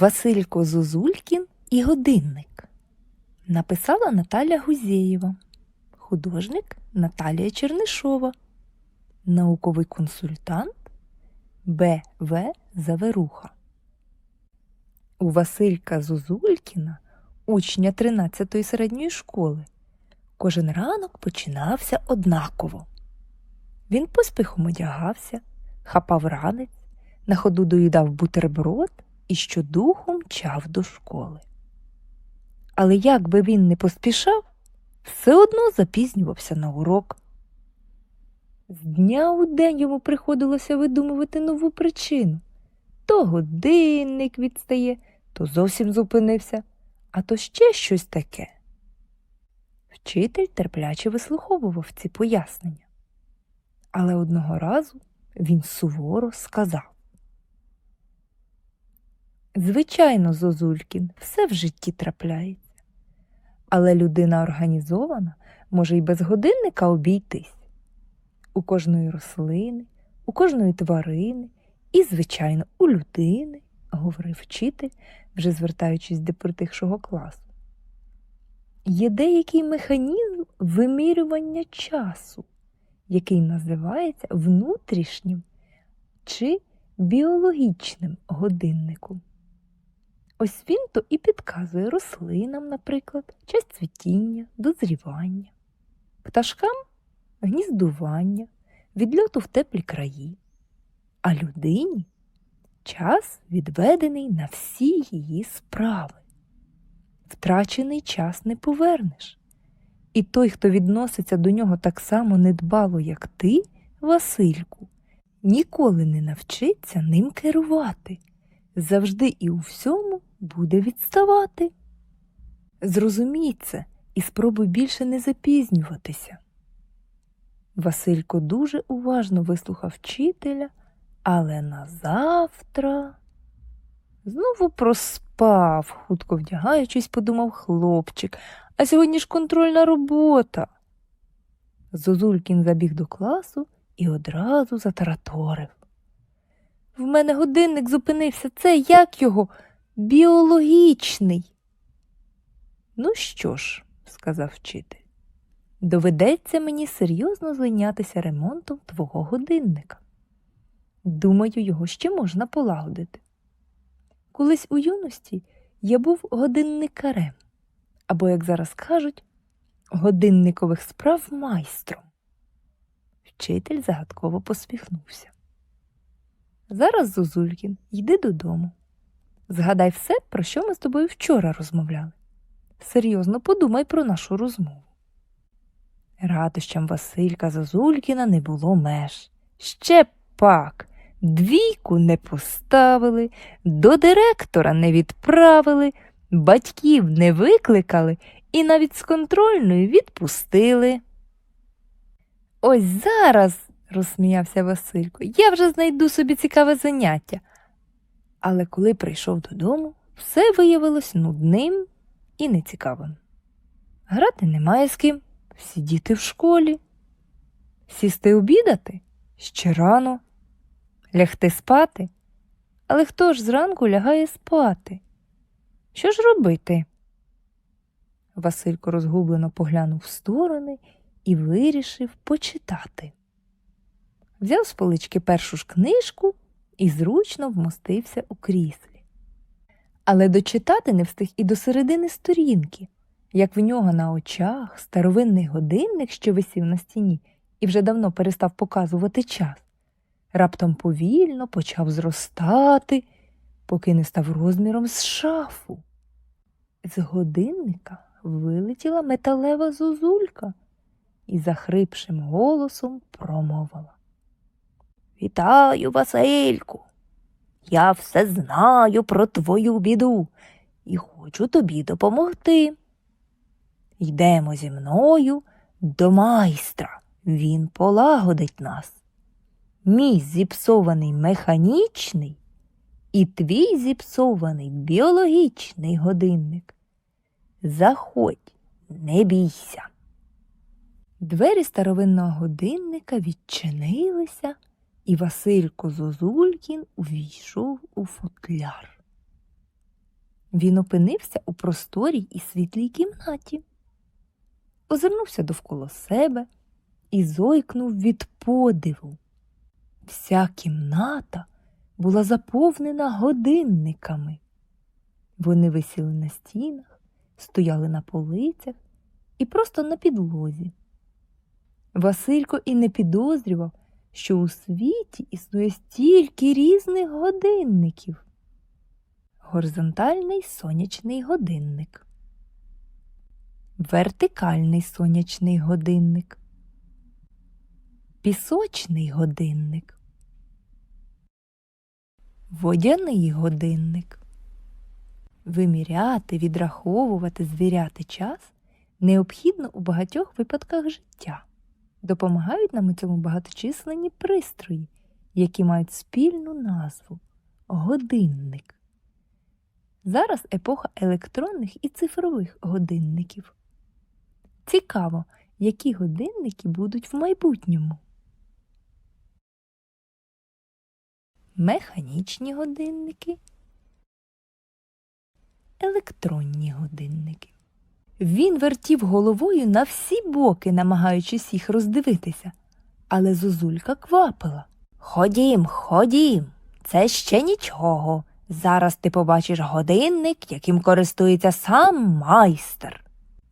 Василько Зозулькін і годинник. Написала Наталя Гузєєва. Художник Наталія Чернишова. Науковий консультант Б.В. Заверуха. У Василька Зозулькіна, учня 13-ї середньої школи, кожен ранок починався однаково. Він поспіхом одягався, хапав ранець, на ходу доїдав бутерброд і щодуху мчав до школи. Але як би він не поспішав, все одно запізнювався на урок. З дня у день йому приходилося видумувати нову причину. То годинник відстає, то зовсім зупинився, а то ще щось таке. Вчитель терпляче вислуховував ці пояснення. Але одного разу він суворо сказав. Звичайно, Зозулькін, все в житті трапляється. Але людина організована може й без годинника обійтись. У кожної рослини, у кожної тварини і, звичайно, у людини, говорив вчитель, вже звертаючись до притихшого класу. Є деякий механізм вимірювання часу, який називається внутрішнім чи біологічним годинником. Ось він то і підказує рослинам, наприклад, час цвітіння, дозрівання, пташкам гніздування, відльоту в теплі краї, а людині час відведений на всі її справи. Втрачений час не повернеш. І той, хто відноситься до нього так само недбало, як ти, Васильку, ніколи не навчиться ним керувати, завжди і у всьому буде відставати. Зрозумій це і спробуй більше не запізнюватися. Василько дуже уважно вислухав вчителя, але на завтра знову проспав, хутко вдягаючись, подумав хлопчик, а сьогодні ж контрольна робота. Зозулькін забіг до класу і одразу затараторив. В мене годинник зупинився. Це як його? Біологічний. Ну що ж, сказав вчитель, доведеться мені серйозно зайнятися ремонтом твого годинника. Думаю, його ще можна полагодити. Колись у юності я був годинникарем, або, як зараз кажуть, годинникових справ майстром. Вчитель загадково посміхнувся. Зараз, Зозулькін, йди додому. Згадай все, про що ми з тобою вчора розмовляли. Серйозно подумай про нашу розмову. Радощам Василька Зозулькіна не було меж. Ще пак двійку не поставили, до директора не відправили, батьків не викликали і навіть з контрольною відпустили. Ось зараз, розсміявся Василько, я вже знайду собі цікаве заняття. Але коли прийшов додому, все виявилось нудним і нецікавим. Грати немає з ким, сидіти в школі, сісти обідати ще рано, лягти спати. Але хто ж зранку лягає спати? Що ж робити? Василько розгублено поглянув в сторони і вирішив почитати. Взяв з полички першу ж книжку і зручно вмостився у кріслі. Але дочитати не встиг і до середини сторінки, як в нього на очах старовинний годинник, що висів на стіні, і вже давно перестав показувати час, раптом повільно почав зростати, поки не став розміром з шафу. З годинника вилетіла металева зозулька і захрипшим голосом промовила. Вітаю, Васильку. Я все знаю про твою біду і хочу тобі допомогти. Йдемо зі мною до майстра, він полагодить нас. Мій зіпсований механічний і твій зіпсований біологічний годинник. Заходь, не бійся. Двері старовинного годинника відчинилися і Василько Зозулькін увійшов у футляр. Він опинився у просторій і світлій кімнаті, озирнувся довкола себе і зойкнув від подиву. Вся кімната була заповнена годинниками. Вони висіли на стінах, стояли на полицях і просто на підлозі. Василько і не підозрював, що у світі існує стільки різних годинників. Горизонтальний сонячний годинник, вертикальний сонячний годинник, пісочний годинник, водяний годинник. Виміряти, відраховувати, звіряти час необхідно у багатьох випадках життя. Допомагають нам у цьому багаточисленні пристрої, які мають спільну назву годинник. Зараз епоха електронних і цифрових годинників. Цікаво, які годинники будуть в майбутньому. Механічні годинники, електронні годинники. Він вертів головою на всі боки, намагаючись їх роздивитися, але зозулька квапила. Ходім, ходім, це ще нічого. Зараз ти побачиш годинник, яким користується сам майстер.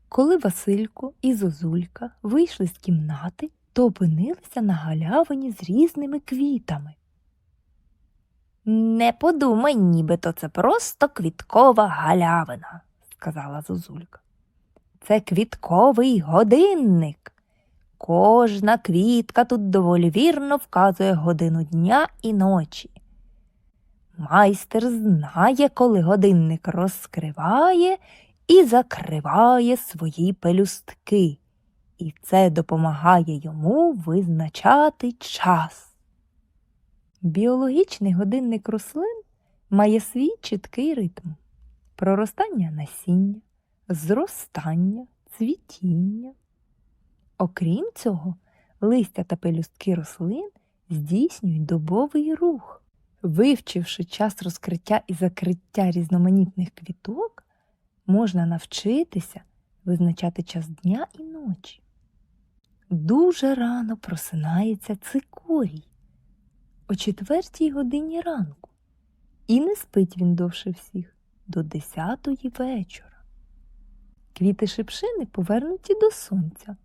Коли Василько і Зозулька вийшли з кімнати, то опинилися на галявині з різними квітами. Не подумай, нібито це просто квіткова галявина, сказала Зозулька. Це квітковий годинник. Кожна квітка тут доволі вірно вказує годину дня і ночі. Майстер знає, коли годинник розкриває і закриває свої пелюстки, і це допомагає йому визначати час. Біологічний годинник рослин має свій чіткий ритм проростання насіння, зростання, цвітіння. Окрім цього, листя та пелюстки рослин здійснюють добовий рух. Вивчивши час розкриття і закриття різноманітних квіток, можна навчитися визначати час дня і ночі. Дуже рано просинається цикорій о четвертій годині ранку, і не спить він довше всіх до десятої вечора. Квіти шипшини повернуті до сонця.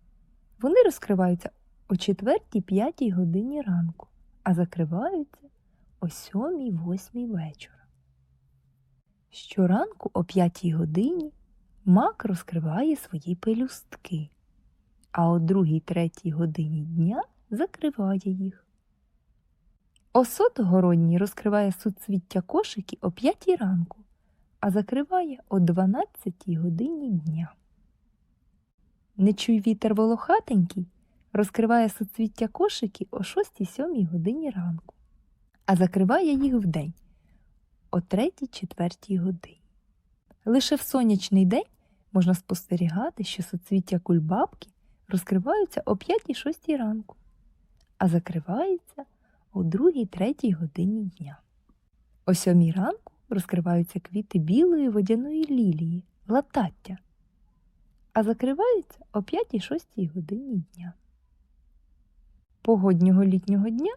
Вони розкриваються о четвертій п'ятій годині ранку, а закриваються о сьомій восьмій вечора. Щоранку о п'ятій годині мак розкриває свої пелюстки, а о другій третій годині дня закриває їх. Осот городній розкриває суцвіття кошики о п'ятій ранку, а закриває о дванадцятій годині дня. Нечуй вітер волохатенький розкриває суцвіття кошики о 6-7 годині ранку, а закриває їх вдень о 3-4 годині. Лише в сонячний день можна спостерігати, що суцвіття кульбабки розкриваються о 5-6 ранку, а закриваються о 2-3 годині дня. О 7 ранку розкриваються квіти білої водяної лілії, латаття, а закриваються о 5-6 годині дня. Погоднього літнього дня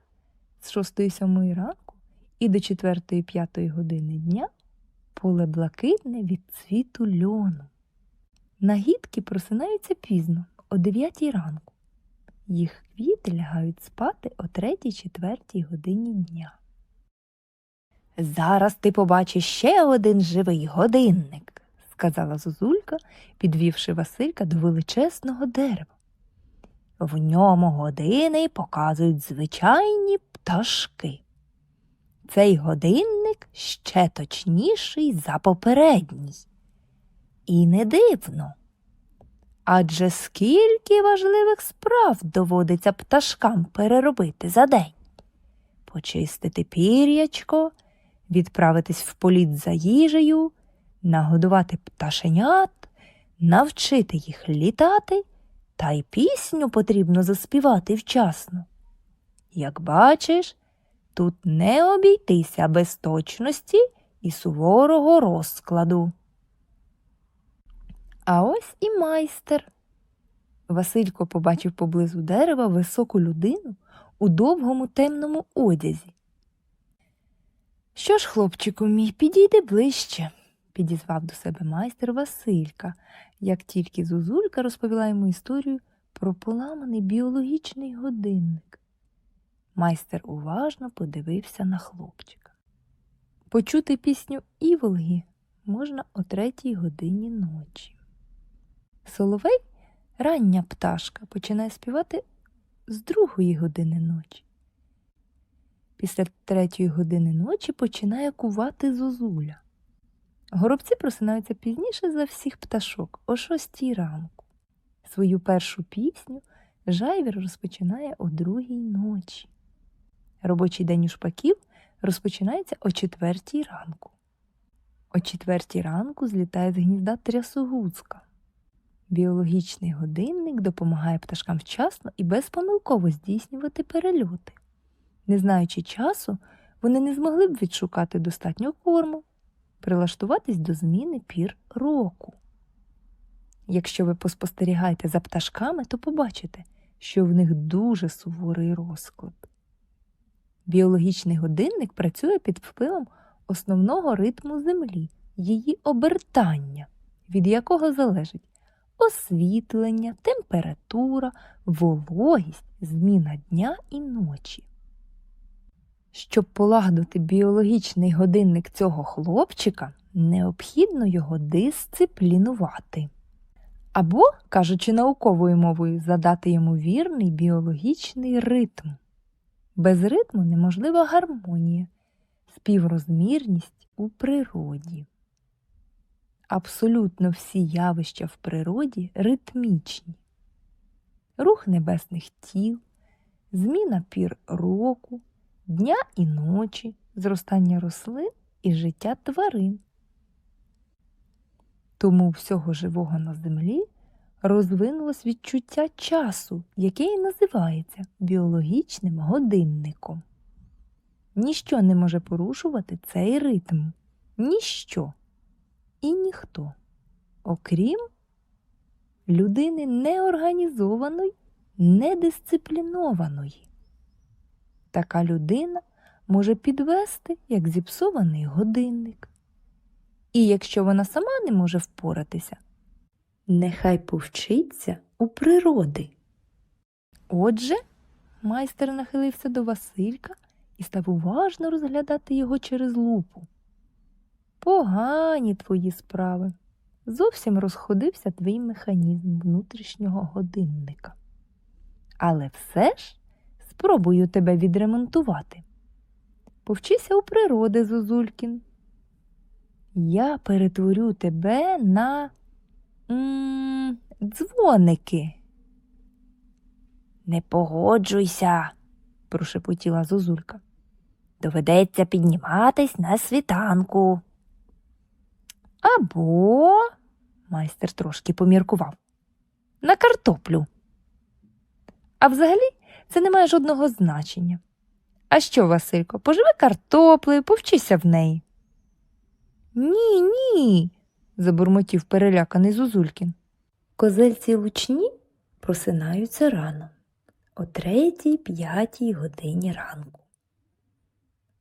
з 6-7 ранку і до 4-5 години дня поле блакитне від цвіту льону. Нагідки просинаються пізно, о 9 ранку. Їх квіти лягають спати о 3-4 годині дня. Зараз ти побачиш ще один живий годинник, сказала Зозулька, підвівши Василька до величезного дерева. В ньому години показують звичайні пташки. Цей годинник ще точніший за попередній. І не дивно. Адже скільки важливих справ доводиться пташкам переробити за день почистити пір'ячко, відправитись в політ за їжею, нагодувати пташенят, навчити їх літати, та й пісню потрібно заспівати вчасно. Як бачиш, тут не обійтися без точності і суворого розкладу. А ось і майстер. Василько побачив поблизу дерева високу людину у довгому темному одязі. Що ж, хлопчику мій, підійди ближче, підізвав до себе майстер Василька, як тільки Зузулька розповіла йому історію про поламаний біологічний годинник. Майстер уважно подивився на хлопчика. Почути пісню Іволги можна о третій годині ночі. Соловей, рання пташка, починає співати з другої години ночі. Після третьої години ночі починає кувати зозуля. Горобці просинаються пізніше за всіх пташок о шостій ранку. Свою першу пісню жайвір розпочинає о другій ночі. Робочий день у шпаків розпочинається о четвертій ранку. О четвертій ранку злітає з гнізда трясогузка. Біологічний годинник допомагає пташкам вчасно і безпомилково здійснювати перельоти. Не знаючи часу, вони не змогли б відшукати достатньо корму, прилаштуватись до зміни пір року. Якщо ви поспостерігаєте за пташками, то побачите, що в них дуже суворий розклад. Біологічний годинник працює під впливом основного ритму Землі, її обертання, від якого залежить освітлення, температура, вологість, зміна дня і ночі. Щоб полагодити біологічний годинник цього хлопчика, необхідно його дисциплінувати. Або, кажучи науковою мовою, задати йому вірний біологічний ритм. Без ритму неможлива гармонія, співрозмірність у природі. Абсолютно всі явища в природі ритмічні. Рух небесних тіл, зміна пір року, дня і ночі, зростання рослин і життя тварин. Тому всього живого на землі розвинулось відчуття часу, яке і називається біологічним годинником. Ніщо не може порушувати цей ритм. Ніщо і ніхто, окрім людини неорганізованої, недисциплінованої. Така людина може підвести як зіпсований годинник. І якщо вона сама не може впоратися, нехай повчиться у природи. Отже, майстер нахилився до Василька і став уважно розглядати його через лупу. Погані твої справи. Зовсім розходився твій механізм внутрішнього годинника. Але все ж спробую тебе відремонтувати. Повчися у природи, Зозулькін. Я перетворю тебе на м дзвоники. Не погоджуйся, прошепотіла Зозулька. Доведеться підніматись на світанку. Або, майстер трошки поміркував, на картоплю. А взагалі це не має жодного значення. А що, Василько, поживи картоплею, повчися в неї. Ні, ні, забурмотів переляканий Зузулькін. Козельці лучні просинаються рано, о третій п'ятій годині ранку.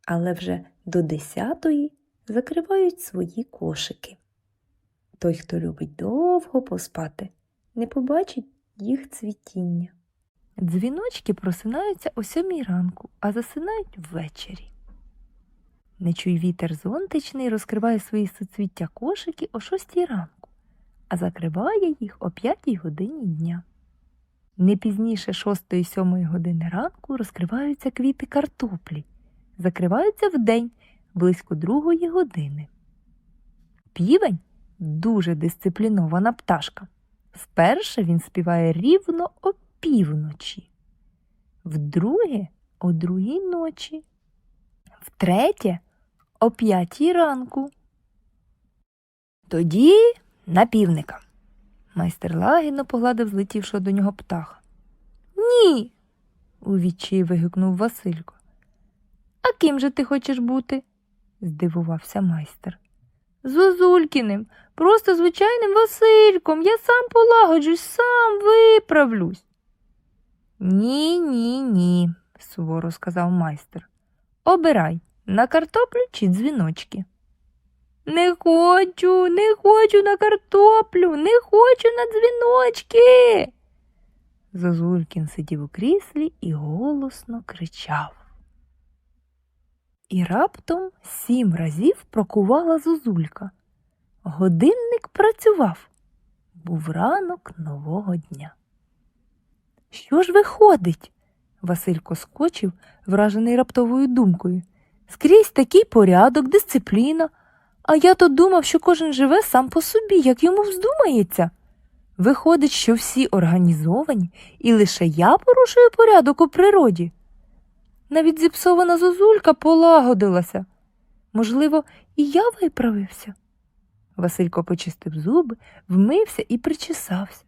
Але вже до десятої закривають свої кошики. Той, хто любить довго поспати, не побачить їх цвітіння. Дзвіночки просинаються о сьомій ранку, а засинають ввечері. Нечуй вітер зонтичний розкриває свої суцвіття кошики о шостій ранку, а закриває їх о п'ятій годині дня. Не пізніше шостої сьомої години ранку розкриваються квіти картоплі, закриваються вдень близько другої години. Півень дуже дисциплінована пташка. Вперше він співає рівно о півночі, вдруге о другій ночі, втретє о п'ятій ранку. Тоді на півника. Майстер лагідно погладив злетівшого до нього птаха. Ні. у відчаї вигукнув Василько. А ким же ти хочеш бути? здивувався майстер. Зозулькіним, просто звичайним Васильком. Я сам полагоджусь, сам виправлюсь. Ні, ні, ні, суворо сказав майстер. Обирай на картоплю чи дзвіночки. Не хочу, не хочу на картоплю, не хочу на дзвіночки. Зозулькін сидів у кріслі і голосно кричав. І раптом сім разів прокувала зозулька. Годинник працював. Був ранок нового дня. Що ж виходить? Василько скочив, вражений раптовою думкою. Скрізь такий порядок, дисципліна. А я то думав, що кожен живе сам по собі, як йому вздумається. Виходить, що всі організовані, і лише я порушую порядок у природі. Навіть зіпсована зозулька полагодилася. Можливо, і я виправився. Василько почистив зуби, вмився і причесався,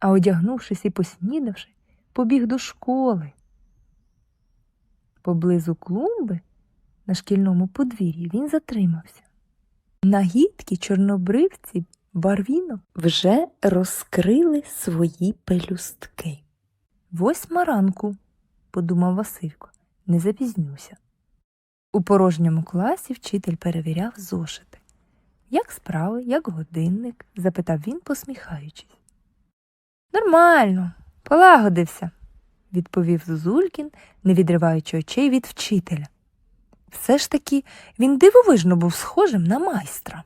а одягнувшись і поснідавши, побіг до школи. Поблизу клумби на шкільному подвір'ї він затримався. Нагідки чорнобривці барвінок вже розкрили свої пелюстки. Восьма ранку, подумав Василько, не запізнюся. У порожньому класі вчитель перевіряв зошити. Як справи, як годинник? запитав він, посміхаючись. Нормально, полагодився, відповів Зозулькін, не відриваючи очей від вчителя. Все ж таки він дивовижно був схожим на майстра.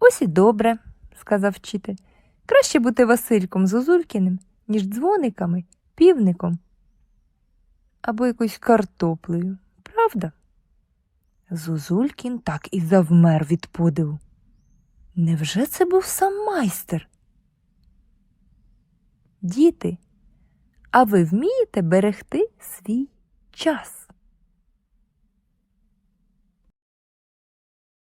Ось і добре, сказав вчитель. Краще бути Васильком Зозулькіним, ніж дзвониками, півником або якоюсь картоплею, правда? Зозулькін так і завмер від подиву. Невже це був сам майстер? Діти, а ви вмієте берегти свій час?